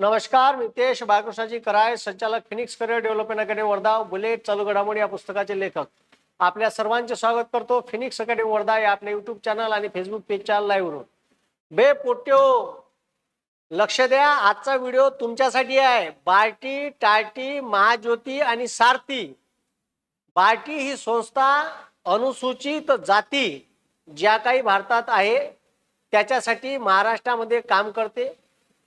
नमस्कार मितेश बाळकृष्णाजी कराय संचालक Phoenix career development academy Wardha bullet चालू घडामोडी या पुस्तकाचे लेखक. आपल्या सर्वांचे स्वागत करतो फिनिक्स अकॅडमी वर्धा या आपल्या युट्यूब चॅनल आणि फेसबुक पेजच्या लाईव्हवरून बे पोट्यो लक्ष द्या आजचा व्हिडिओ तुमच्यासाठी आहे. बार्टी टार्टी महाज्योती आणि सारथी. बार्टी ही संस्था अनुसूचित जाती ज्या काही भारतात आहे त्याच्यासाठी महाराष्ट्रामध्ये काम करते.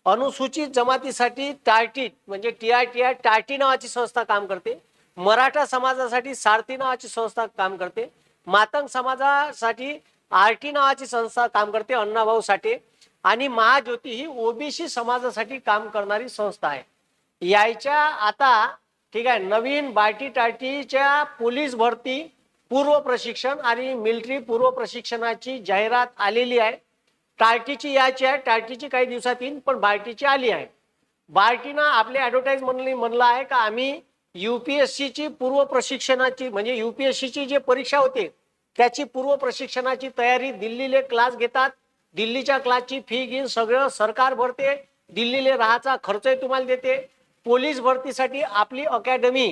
अनुसूचित जमातीसाठी टार्टीट म्हणजे टी आय टी आय टार्टी नावाची संस्था काम करते. मराठा समाजासाठी सारथी नावाची संस्था काम करते. मातंग समाजासाठी आरटी नावाची संस्था काम करते अण्णाभाऊ साठे. आणि महाज्योती ही ओबीसी समाजासाठी काम करणारी संस्था आहे. यायच्या आता ठीक आहे नवीन बार्टी टार्टीच्या पोलीस भरती पूर्व प्रशिक्षण आणि मिलिटरी पूर्व प्रशिक्षणाची जाहिरात आलेली आहे. टार्टीची याची आहे टार्टीची काही दिवसात येईल पण बार्टीची आली आहे. बार्टीनं आपले ॲडव्हर्टाईज म्हणली म्हणलं आहे का आम्ही युपीएससीची पूर्व प्रशिक्षणाची म्हणजे युपीएससीची जी परीक्षा होते त्याची पूर्व प्रशिक्षणाची तयारी दिल्लीले क्लास घेतात. दिल्लीच्या क्लासची फी घेऊन सगळं सरकार भरते दिल्लीले राहायचा खर्चही तुम्हाला देते. पोलीस भरतीसाठी आपली अकॅडमी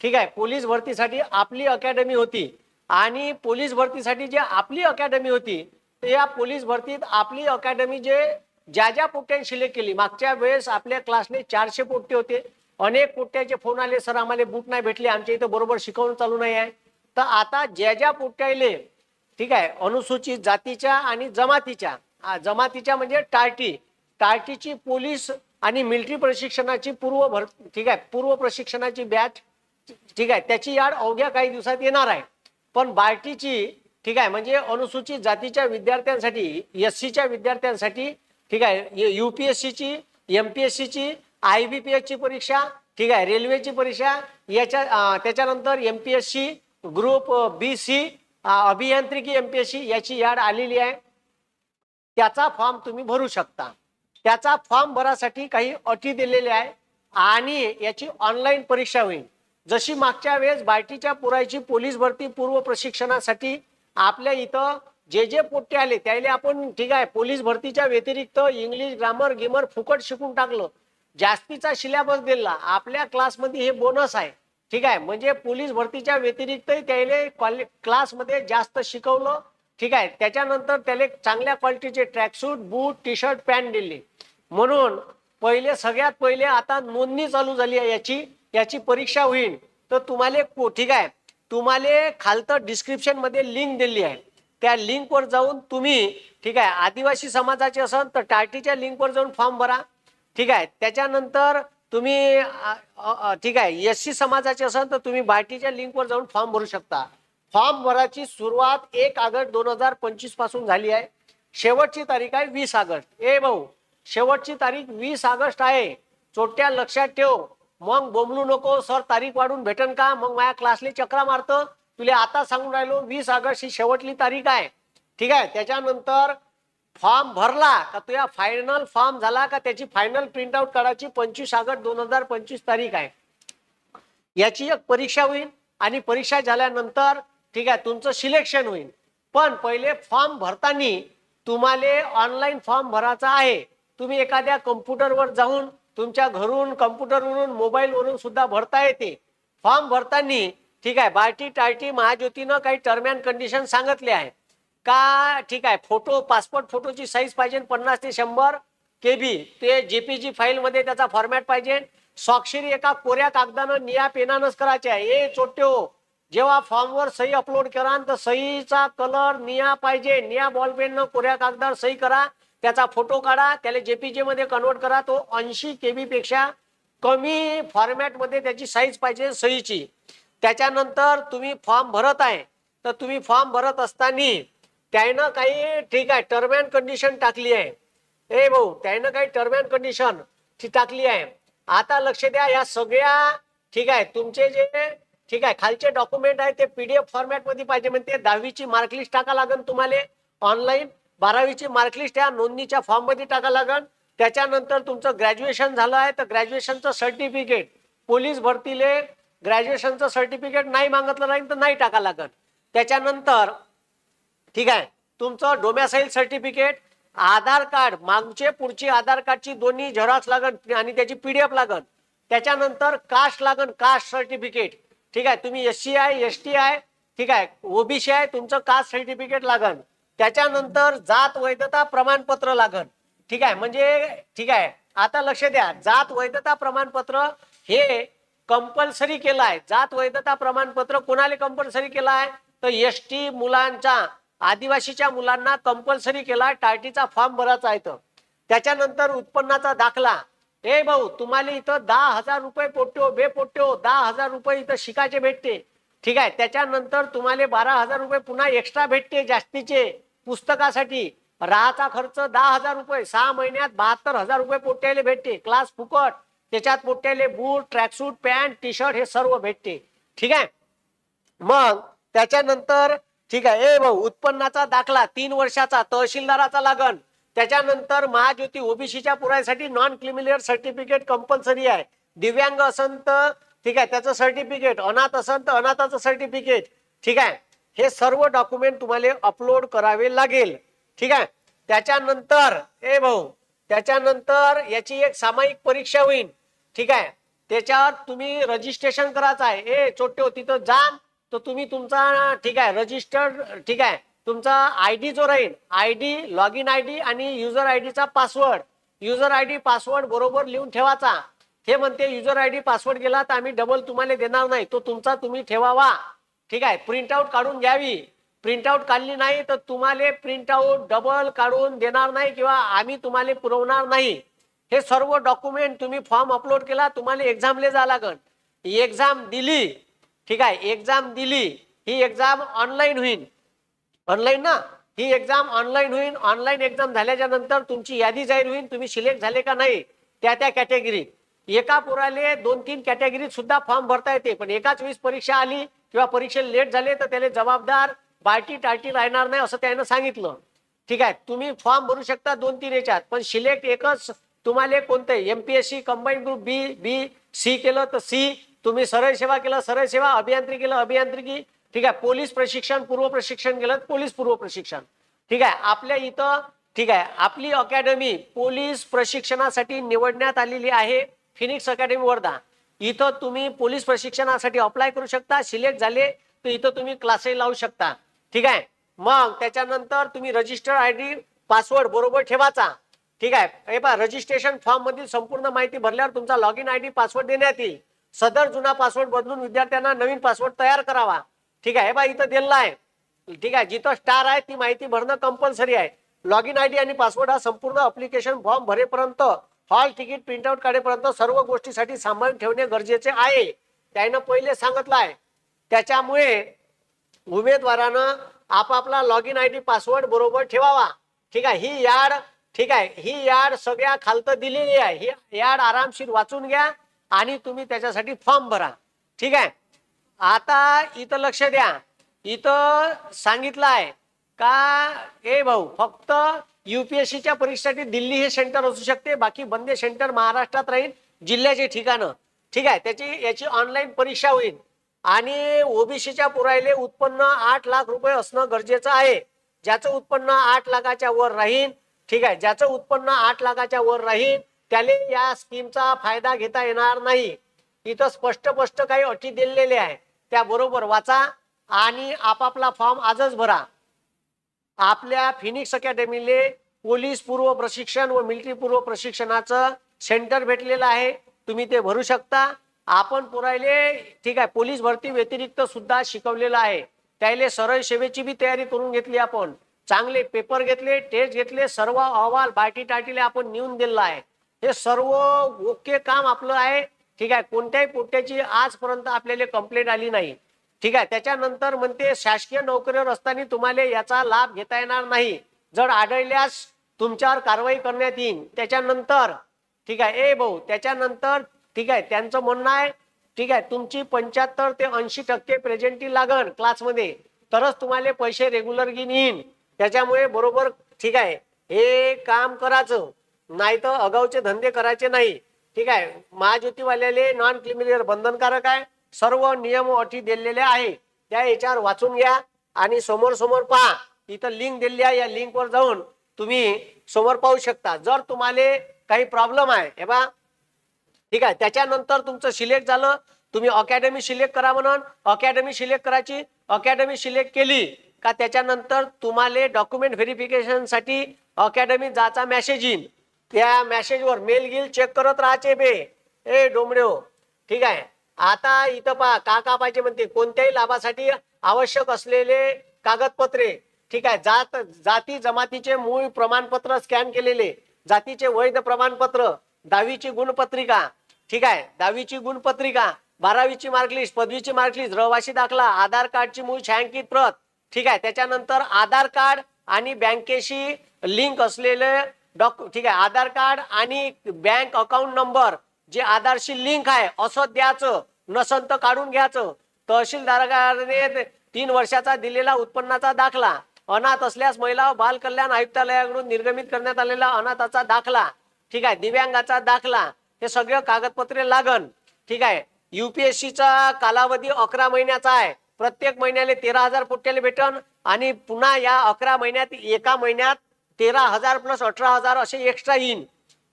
ठीक आहे पोलीस भरतीसाठी आपली अकॅडमी होती. आणि पोलीस भरतीसाठी जी आपली अकॅडमी होती या पोलीस भरतीत आपली अकॅडमी जे ज्या ज्या पोट्यांनी सिलेक्ट केली मागच्या वेळेस आपल्या क्लासने चारशे पोट्टे होते. अनेक पोट्ट्याचे फोन आले सर आम्हाला बूट नाही भेटले आमच्या इथं बरोबर शिकवणं चालू नाही आहे. तर आता ज्या ज्या पोट्याले ठीक आहे अनुसूचित जातीच्या आणि जमातीच्या जमातीच्या म्हणजे टार्टी टार्टीची पोलीस आणि मिलिटरी प्रशिक्षणाची पूर्व भर ठीक आहे पूर्व प्रशिक्षणाची बॅच ठीक आहे त्याची याड अवघ्या काही दिवसात येणार आहे. पण बार्टीची ठीक आहे म्हणजे अनुसूचित जातीच्या विद्यार्थ्यांसाठी एस सीच्या विद्यार्थ्यांसाठी ठीक आहे यू पी एस सीची एम पी एस सीची आय बी पी एसची परीक्षा ठीक आहे रेल्वेची परीक्षा याच्या त्याच्यानंतर M P S C group B C अभियांत्रिकी एम पी एस सी याची याड आलेली आहे. त्याचा फॉर्म तुम्ही भरू शकता. त्याचा फॉर्म भरासाठी काही अटी दिलेल्या आहे आणि याची ऑनलाईन परीक्षा होईल. जशी मागच्या वेळेस बायटीच्या पुरायची पोलीस भरती पूर्व प्रशिक्षणासाठी आपल्या इथं जे जे पोट्टे आले त्याले आपण ठीक आहे पोलीस भरतीच्या व्यतिरिक्त इंग्लिश ग्रामर गिमर फुकट शिकून टाकलं. जास्तीचा सिलेबस दिला. आपल्या क्लासमध्ये हे बोनस आहे. ठीक आहे म्हणजे पोलीस भरतीच्या व्यतिरिक्तही त्याले कॉले क्लासमध्ये जास्त शिकवलं. ठीक आहे त्याच्यानंतर त्याला चांगल्या क्वालिटीचे tracksuit boot T shirt pant दिली. म्हणून पहिले सगळ्यात पहिले आता नोंदणी चालू झाली आहे याची. याची परीक्षा होईल. तर तुम्हाला को- ठीक आहे तुम्हाला खालतं डिस्क्रिप्शनमध्ये लिंक दिली आहे. त्या लिंकवर जाऊन तुम्ही ठीक आहे आदिवासी समाजाचे असाल तर टार्टीच्या लिंकवर जाऊन फॉर्म भरा. ठीक आहे त्याच्यानंतर तुम्ही ठीक आहे एस सी समाजाचे असाल तर तुम्ही बार्टीच्या लिंकवर जाऊन फॉर्म भरू शकता. फॉर्म भराची सुरुवात एक ऑगस्ट दोन हजार पंचवीसपासून झाली आहे. शेवटची तारीख आहे वीस ऑगस्ट ए भाऊ शेवटची तारीख वीस ऑगस्ट आहे. चोट्या लक्षात ठेव. मग बोंबलू नको सर तारीख वाढून भेटन का? मग माझ्या क्लासले चक्रा मारतं. तुला आता सांगून राहिलो वीस ऑगस्ट ही शेवटली तारीख आहे. ठीक आहे? त्याच्यानंतर फॉर्म भरला का तुझ्या फायनल फॉर्म झाला का त्याची फायनल प्रिंटआउट काढायची? पंचवीस ऑगस्ट दोन हजार पंचवीस तारीख आहे. याची एक परीक्षा होईल आणि परीक्षा झाल्यानंतर ठीक आहे तुमचं सिलेक्शन होईल. पण पहिले फॉर्म भरताना तुम्हाला ऑनलाईन फॉर्म भरायचा आहे. तुम्ही एखाद्या कम्प्युटरवर जाऊन तुमच्या घरून कम्प्युटरवरून मोबाईलवरून सुद्धा भरता येते. फॉर्म भरताना ठीक आहे बार्टी टार्टी महाज्योतीनं काही टर्म अँड कंडिशन सांगितले आहे का ठीक आहे फोटो पासपोर्ट फोटोची साईज पाहिजे पन्नास ते शंभर के बी ते जेपीजी फाईलमध्ये त्याचा फॉर्मॅट पाहिजे. स्वाक्षरी एका कोऱ्या कागदानं निया पेनानंच करायचे आहे. ए हो जेव्हा फॉर्मवर सही अपलोड करा तर सहीचा कलर निया पाहिजे. निया बॉल पेननं कोऱ्या कागदावर सही करा. त्याचा फोटो काढा त्याला जेपीजे मध्ये कन्वर्ट करा तो ऐंशी केबी पेक्षा कमी फॉर्मॅटमध्ये त्याची साईज पाहिजे सहीची. त्याच्यानंतर तुम्ही फॉर्म भरत आहे तर तुम्ही फॉर्म भरत असताना त्यानं काही ठीक आहे टर्म अँड कंडिशन टाकली आहे. ए भाऊ त्यानं काही टर्म अँड कंडिशन ती टाकली आहे. आता लक्ष द्या या सगळ्या ठीक आहे तुमचे जे ठीक आहे खालचे डॉक्युमेंट आहे ते पीडीएफ फॉर्मॅटमध्ये पाहिजे म्हणते. दहावीची मार्कलिस्ट टाका लागेल तुम्हाला ऑनलाईन बारावीची मार्कलिस्ट या नोंदणीच्या फॉर्ममध्ये टाका लागण. त्याच्यानंतर तुमचं ग्रॅज्युएशन झालं आहे तर ग्रॅज्युएशनचं सर्टिफिकेट पोलीस भरतीले ग्रॅज्युएशनचं सर्टिफिकेट नाही मागितलं राहील तर नाही टाका लागण. त्याच्यानंतर ठीक आहे तुमचं डोम्यासाईल सर्टिफिकेट आधार कार्ड मागचे पुढची आधार कार्डची दोन्ही झेरॉक्स लागन आणि त्याची पीडीएफ लागण. त्याच्यानंतर कास्ट लागन कास्ट सर्टिफिकेट ठीक आहे तुम्ही एस सी आहे एस टी आहे ठीक आहे ओबीसी आहे तुमचं कास्ट सर्टिफिकेट लागन त्याच्यानंतर जात वैधता प्रमाणपत्र लागन. ठीक आहे? म्हणजे ठीक आहे. आता लक्ष द्या. जात वैधता प्रमाणपत्र हे कंपल्सरी केलं आहे. जात वैधता प्रमाणपत्र कोणाला कंपल्सरी केलं आहे? तर एस टी मुलांच्या आदिवासीच्या मुलांना कंपल्सरी केला टार्टीचा फॉर्म भरायचा आहे तर त्याच्यानंतर उत्पन्नाचा दाखला. ए भाऊ तुम्हाला इथं दहा हजार रुपये पोट्यो बे पोट्यो दहा हजार रुपये इथं शिकायचे भेटते. ठीक आहे त्याच्यानंतर तुम्हाला बारा हजार रुपये पुन्हा एक्स्ट्रा भेटते जास्तीचे पुस्तकासाठी. राहाचा खर्च दहा हजार रुपये सहा महिन्यात बहात्तर हजार रुपये पोट्याले भेटते. क्लास फुकट त्याच्यात पोट्याले boot tracksuit pant T shirt हे सर्व भेटते. ठीक आहे? मग त्याच्यानंतर ठीक आहे ए भाऊ उत्पन्नाचा दाखला तीन वर्षाचा तहसीलदाराचा लागन त्याच्यानंतर महाज्योती ओबीसीच्या पुरायसाठी non creamy layer certificate compulsory आहे. दिव्यांग असन तर ठीक आहे त्याचं सर्टिफिकेट अनाथ असन तर अनाथाचं सर्टिफिकेट ठीक आहे हे सर्व डॉक्युमेंट तुम्हाला अपलोड करावे लागेल. ठीक आहे त्याच्यानंतर ए भाऊ त्याच्यानंतर याची एक सामायिक परीक्षा होईल ठीक आहे त्याच्यावर तुम्ही रजिस्ट्रेशन करायचं आहे. ए चोट्टे तिथं जा तर तुम्ही तुमचा ठीक आहे रजिस्टर्ड ठीक आहे तुमचा आय डी जो राहील I D log in I D आणि युजर आय डीचा password user I D password बरोबर लिहून ठेवायचा. हे म्हणते युजर आय डी पासवर्ड गेला तर आम्ही डबल तुम्हाला देणार नाही. तो तुमचा तुम्ही ठेवावा. ठीक आहे. प्रिंटआउट काढून घ्यावी. प्रिंटआउट काढली नाही तर तुम्हाला प्रिंटआउट डबल काढून देणार नाही किंवा आम्ही तुम्हाला पुरवणार नाही. हे सर्व डॉक्युमेंट तुम्ही फॉर्म अपलोड केला तुम्हाला एक्झामले जा ही एक्झाम दिली. ठीक आहे. एक्झाम दिली. ही एक्झाम ऑनलाईन होईल ऑनलाईन ना? ही एक्झाम ऑनलाईन होईल ऑनलाईन एक्झाम झाल्याच्यानंतर तुमची यादी जाहीर होईल तुम्ही सिलेक्ट झाले का नाही? त्या त्या कॅटेगरीत एका पोराले दोन तीन कॅटेगरीत सुद्धा फॉर्म भरता येते. पण एकाच वेळेस परीक्षा आली किंवा परीक्षेत लेट झाले तर त्याला जबाबदार बार्टी टार्टी राहणार नाही असं त्यानं सांगितलं. ठीक आहे तुम्ही फॉर्म भरू शकता दोन तीन याच्यात. पण सिलेक्ट एकच तुम्हाला कोणतं MPSC combine group B B C केलं तर सी तुम्ही सरळ सेवा केलं सरळ सेवा. अभियांत्रिकी केलं अभियांत्रिकी. ठीक आहे पोलीस प्रशिक्षण पूर्व प्रशिक्षण केलं पोलीस पूर्व प्रशिक्षण. ठीक आहे आपल्या इथं ठीक आहे आपली अकॅडमी पोलीस प्रशिक्षणासाठी निवडण्यात आलेली आहे. फिनिक्स अकॅडमी वर्धा इथं तुम्ही पोलीस प्रशिक्षणासाठी अप्लाय करू शकता सिलेक्ट झाले तर इथं तुम्ही क्लासही लावू शकता. ठीक आहे? मग त्याच्यानंतर तुम्ही रजिस्टर आय डी पासवर्ड बरोबर ठेवायचा. ठीक आहे? हे पहा रजिस्ट्रेशन फॉर्म मधील संपूर्ण माहिती भरल्यावर तुमचा log in I D password देण्यात येईल. सदर जुना पासवर्ड बदलून विद्यार्थ्यांना नवीन पासवर्ड तयार करावा. ठीक आहे? हे बा इथं दिलेला आहे. ठीक आहे? जिथं स्टार आहे ती माहिती भरणं कंपल्सरी आहे. लॉग इन आय डी आणि पासवर्ड हा संपूर्ण अप्लिकेशन फॉर्म भरेपर्यंत हॉल तिकीट प्रिंटआउट काढेपर्यंत सर्व गोष्टीसाठी सांभाळून ठेवणे गरजेचे आहे. त्यानं पहिले सांगितलं आहे त्याच्यामुळे उमेदवारानं आपापला log in I D password बरोबर ठेवावा. ठीक आहे ही याड ठीक आहे ही याड सगळ्या खालतं दिलेली आहे. ही याड आरामशीर वाचून घ्या आणि तुम्ही त्याच्यासाठी फॉर्म भरा. ठीक आहे? आता इथं लक्ष द्या. इथं सांगितलं आहे का ए भाऊ फक्त युपीएससीच्या परीक्षेसाठी दिल्ली हे सेंटर असू शकते बाकी बंदे सेंटर महाराष्ट्रात राहील जिल्ह्याचे ठिकाणं. ठीक आहे त्याची याची ऑनलाईन परीक्षा होईल. आणि ओबीसीच्या पुरायले उत्पन्न आठ लाख रुपये असणं गरजेचं आहे. ज्याचं उत्पन्न आठ लाखाच्या वर राहील ठीक आहे ज्याचं उत्पन्न आठ लाखाच्या वर राहील त्याला या स्कीमचा फायदा घेता येणार नाही. इथं स्पष्ट स्पष्ट काही अटी दिलेल्या आहे त्याबरोबर वाचा आणि आपापला फॉर्म आजच भरा. आपल्या फिनिक्स अकॅडमीले पोलीस पूर्व प्रशिक्षण व मिलिटरी पूर्व प्रशिक्षणाचं सेंटर भेटलेलं आहे. तुम्ही ते भरू शकता. आपण पुरायले ठीक आहे पोलीस भरती व्यतिरिक्त सुद्धा शिकवलेलं आहे. त्याले सरळ सेवेची बी तयारी करून घेतली आपण. चांगले पेपर घेतले टेस्ट घेतले सर्व अहवाल बाटी टाटीले आपण नेऊन दिलेला आहे. हे सर्व ओके काम आपलं आहे. ठीक आहे कोणत्याही पोट्याची आजपर्यंत आपल्याला कंप्लेंट आली नाही. ठीक आहे त्याच्यानंतर म्हणते शासकीय नोकरीवर असताना तुम्हाला याचा लाभ घेता येणार नाही. जर आढळल्यास तुमच्यावर कारवाई करण्यात येईल त्याच्यानंतर ठीक आहे ए भाऊ त्याच्यानंतर ठीक आहे त्यांचं म्हणणं आहे ठीक आहे तुमची पंच्याहत्तर ते ऐंशी टक्के प्रेझेंटी लागल क्लासमध्ये. तरच तुम्हाला पैसे रेग्युलर घेऊन येईन. त्याच्यामुळे बरोबर ठीक आहे हे काम करायचं. नाही तर अगाऊचे धंदे करायचे नाही. ठीक आहे महाज्योतीवाल्याले नॉन क्रिमिनल बंधनकारक आहे. सर्व नियम अटी दिलेल्या आहे. त्या याच्यावर वाचून घ्या आणि समोर समोर पहा. इथं लिंक दिलेली आहे. या लिंकवर जाऊन तुम्ही समोर पाहू शकता. जर तुम्हाला काही प्रॉब्लेम आहे हे बा ठीक आहे. त्याच्यानंतर तुमचं सिलेक्ट झालं. तुम्ही अकॅडमी सिलेक्ट करा म्हणून. अकॅडमी सिलेक्ट करायची. अकॅडमी सिलेक्ट केली का त्याच्यानंतर तुम्हाला डॉक्युमेंट व्हेरिफिकेशनसाठी अकॅडमी जायचा मॅसेज येईल त्या मॅसेजवर मेल गिल चेक करत राहायचे बे. ए डोमड्यो ठीक आहे. आता इथं पहा का का पाहिजे म्हणते कोणत्याही लाभासाठी आवश्यक असलेले कागदपत्रे ठीक आहे जात जाती जमातीचे मूळ प्रमाणपत्र स्कॅन केलेले जातीचे वैध प्रमाणपत्र दहावीची गुणपत्रिका ठीक आहे दहावीची गुणपत्रिका बारावीची मार्कलिस्ट पदवीची मार्कलिस्ट रहिवासी दाखला आधार कार्डची मूळ छायांकित प्रत ठीक आहे त्याच्यानंतर आधार कार्ड आणि बँकेशी लिंक असलेले डॉक ठीक आहे आधार कार्ड आणि बँक अकाउंट नंबर जे आधारशी लिंक आहे असं द्यायचं नसन तर काढून घ्यायचं. तहसीलदाराने तीन वर्षाचा दिलेला उत्पन्नाचा दाखला अनाथ असल्यास महिला बाल कल्याण आयुक्तालयाकडून निर्गमित करण्यात आलेला अनाथाचा दाखला ठीक आहे दिव्यांगाचा दाखला हे सगळं कागदपत्रे लागन ठीक आहे. युपीएससीचा कालावधी अकरा महिन्याचा आहे. प्रत्येक महिन्याला तेरा हजार पोट्याला भेटन आणि पुन्हा या अकरा महिन्यात एका महिन्यात तेरा हजार प्लस अठरा हजार असे एक्स्ट्रा येईन.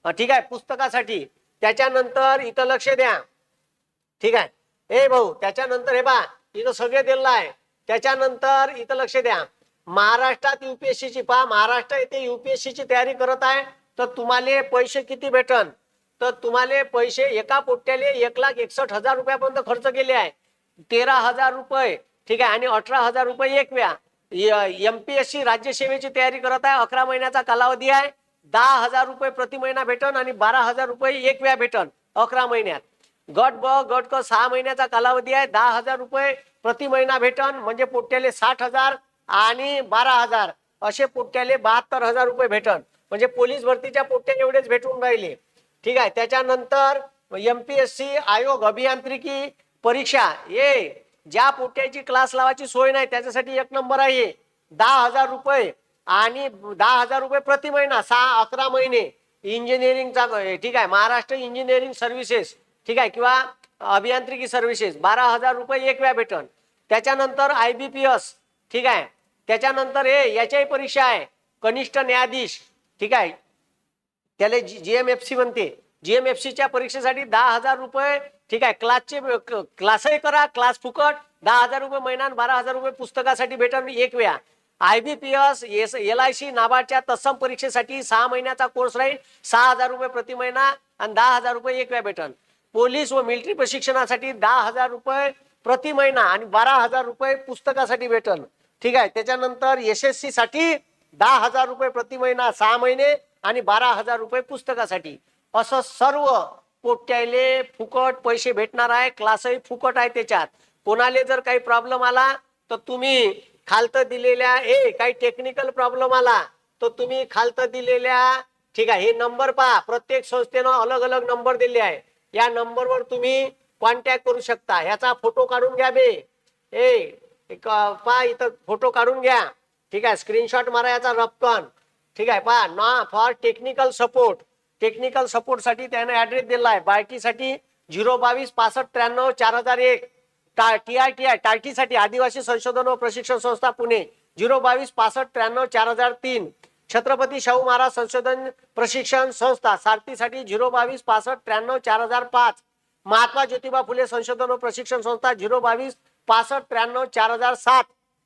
ठीक आहे पुस्तकासाठी. त्याच्यानंतर इथं लक्ष द्या. ठीक आहे? ए भाऊ त्याच्यानंतर हे बा इथं सगळे दिलेलं आहे. त्याच्यानंतर इथं लक्ष द्या. महाराष्ट्रात युपीएससीची पहा महाराष्ट्र येथे युपीएससीची तयारी करत आहे. तर तुम्हाला पैसे किती भेटन? तर तुम्हाला पैसे एका पोट्याले एक लाख एकसठ हजार रुपयापर्यंत खर्च केले आहे. तेरा हजार रुपये ठीक आहे? आणि अठरा हजार रुपये एक व्या. एमपीएससी राज्यसेवेची तयारी करत आहे. अकरा महिन्याचा कालावधी आहे. दहा हजार रुपये प्रति महिना भेटन आणि बारा हजार रुपये एक वेळा भेटन अकरा महिन्यात. गट ब गट क सहा महिन्याचा कालावधी आहे. दहा हजार रुपये प्रति महिना भेटन म्हणजे पोट्याले साठ हजार आणि बारा हजार. असे पोट्याले बहात्तर हजार रुपये भेटन. म्हणजे पोलीस भरतीच्या पोट्या एवढेच भेटून राहिले. ठीक आहे. त्याच्यानंतर यम पी एस सी आयोग अभियांत्रिकी परीक्षा. ये ज्या पोट्याची क्लास लावायची सोय नाही त्याच्यासाठी एक नंबर आहे. दहा हजार रुपये आणि दहा हजार रुपये प्रति महिना सहा अकरा महिने इंजिनिअरिंगचा ठीक आहे महाराष्ट्र इंजिनिअरिंग सर्व्हिसेस ठीक आहे किंवा अभियांत्रिकी सर्व्हिसेस बारा हजार रुपये एक वेळा भेटन. त्याच्यानंतर आय बी पी एस ठीक आहे त्याच्यानंतर हे याच्याही परीक्षा आहे कनिष्ठ न्यायाधीश ठीक आहे त्याला G G M F C म्हणते जी एम एफ सीच्या परीक्षेसाठी दहा हजार रुपये ठीक आहे क्लासचे क्लासही करा क्लास फुकट दहा हजार रुपये महिना आणि बारा हजार रुपये पुस्तकासाठी भेटन एक वेळा. I B P S L I C नाबार्डच्या तत्सम परीक्षेसाठी सहा महिन्याचा कोर्स राहील. सहा हजार रुपये प्रति महिना आणि दहा हजार रुपये एक वेळा भेटन. पोलीस व मिलिटरी प्रशिक्षणासाठी दहा हजार रुपये प्रति महिना आणि बारा हजार रुपये पुस्तकासाठी भेटन. ठीक आहे? त्याच्यानंतर एस एस सी साठी दहा हजार रुपये प्रति महिना सहा महिने आणि बारा हजार रुपये पुस्तकासाठी. असं सर्व पोट्याले फुकट पैसे भेटणार आहे. क्लासही फुकट आहे त्याच्यात. कोणाले जर काही प्रॉब्लेम आला तर तुम्ही खालतं दिलेल्या ए काही टेक्निकल प्रॉब्लेम आला तर तुम्ही खालतं दिलेल्या ठीक आहे हे नंबर पहा. प्रत्येक संस्थेनं अलग अलग नंबर दिले आहे. या नंबरवर तुम्ही कॉन्टॅक्ट करू शकता. ह्याचा फोटो काढून घ्या बे. ए पहा इथं फोटो काढून घ्या. ठीक आहे स्क्रीनशॉट मारा याचा रपकन ठीक आहे पहा नॉ फॉर टेक्निकल सपोर्ट टेक्निकल सपोर्टसाठी त्यानं ऍड्रेस दिला आहे. बायकीसाठी झिरो बावीस पासष्ट त्र्याण्णव चार हजार एक. टी आय टी आय आदिवासी संशोधन व प्रशिक्षण संस्था पुणे झिरो बावीस पासष्ट त्र्याण्णव चार हजार तीन. छत्रपती शाहू महाराज संशोधन प्रशिक्षण संस्था सारथीसाठी झिरो बावीस पासष्ट त्र्याण्णव चार हजार पाच. महात्मा ज्योतिबा फुले संशोधन व प्रशिक्षण संस्था झिरो बावीस पासष्ट त्र्याण्णव चार हजार सात.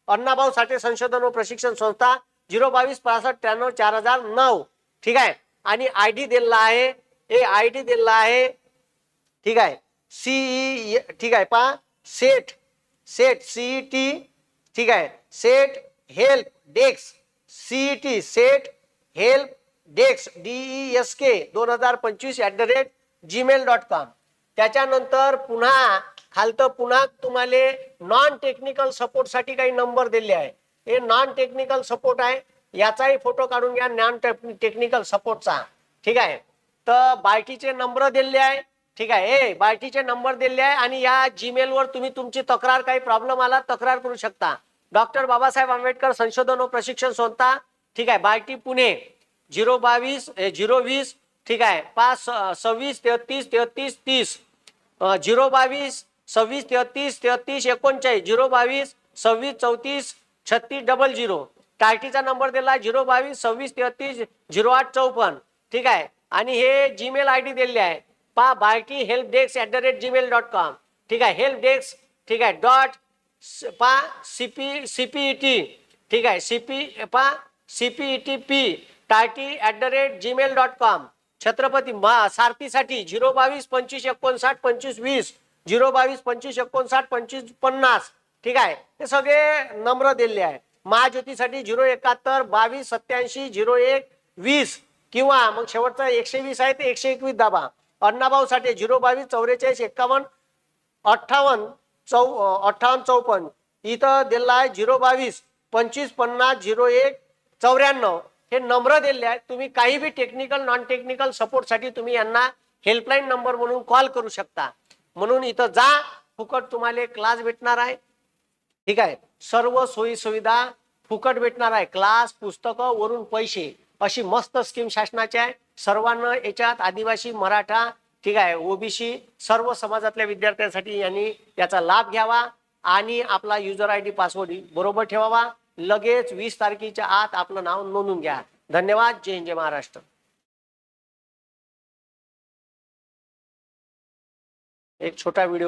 अण्णाभाऊ साठे संशोधन व प्रशिक्षण संस्था झिरो बावीस पासष्ट त्र्याण्णव चार हजार नऊ. ठीक आहे? आणि आय डी दिलेला आहे. हे आय डी दिलेला आहे. ठीक आहे? सीई ठीक आहे पहा. सेट सेट सीई टी ठीक आहे. CET help desk. C E T CET help desk D E S K दोन हजार पंचवीस at the rate Gmail dot com त्याच्यानंतर पुन्हा खालतं पुन्हा तुम्हाला नॉन टेक्निकल सपोर्टसाठी काही नंबर दिले आहे. हे नॉन टेक्निकल सपोर्ट आहे. याचाही फोटो काढून घ्या नॉन टेक्निकल सपोर्टचा ठीक आहे. तर बायकीचे नंबर दिले आहे ठीक आहे. ए बाल्टीचे नंबर दिले आहे आणि या जीमेलवर तुम्ही तुमची तक्रार काही प्रॉब्लेम आला तक्रार करू शकता. डॉक्टर बाबासाहेब आंबेडकर संशोधन व प्रशिक्षण संस्था ठीक आहे बाल्टी पुणे झिरो बावीस झिरो वीस ठीक आहे पाच स- सव्वीस तेहतीस तेहतीस तीस झिरो बावीस सव्वीस तेहतीस तेहतीस एकोणचाळीस झिरो बावीस सव्वीस चौतीस छत्तीस डबल झिरो. टार्टीचा नंबर दिला झिरो बावीस सव्वीस तेहतीस झिरो आठ चौपन्न ठीक आहे. आणि हे जीमेल आय डी दिलेली आहे. पा बायटी help desk at the rate Gmail dot com ठीक आहे हेल्प डेस्क ठीक आहे डॉट पा C P C P E T ठीक आहे सी पी पा C P E T P टायटी at the rate Gmail dot com Chhatrapati मा सारथीसाठी झिरो बावीस पंचवीस एकोणसाठ पंचवीस वीस झिरो बावीस पंचवीस एकोणसाठ पंचवीस पन्नास ठीक आहे हे सगळे नम्र दिलेले आहे. महाज्योतीसाठी झिरो एकाहत्तर बावीस सत्याऐंशी झिरो एक वीस किंवा मग शेवटचा एकशे वीस आहे ते एकशे एकवीस दाबा. अण्णाभाऊसाठी झिरो बावीस चौवेचाळीस एक्कावन्न अठ्ठावन्न चौ अठ्ठावन्न चौपन्न. इथं दिलेला आहे झिरो बावीस पंचवीस पन्नास झिरो एक चौऱ्याण्णव. हे नंबर दिलेले आहेत. तुम्ही काही बी टेक्निकल नॉन टेक्निकल सपोर्टसाठी तुम्ही यांना हेल्पलाईन नंबर म्हणून कॉल करू शकता. म्हणून इथं जा. फुकट तुम्हाला क्लास भेटणार आहे. ठीक आहे? सर्व सोयी सुविधा फुकट भेटणार आहे. क्लास पुस्तकं वरून पैसे. अशी मस्त स्कीम शासनाची आहे. सर्वांना याच्यात आदिवासी मराठा ठीक आहे ओबीसी सर्व समाजातल्या विद्यार्थ्यांसाठी यांनी याचा लाभ घ्यावा आणि आपला युजर आय डी पासवर्ड बरोबर ठेवावा. लगेच वीस तारखेच्या आत आपलं नाव नोंदून घ्या. धन्यवाद. जय हिंद जय महाराष्ट्र. एक छोटा व्हिडिओ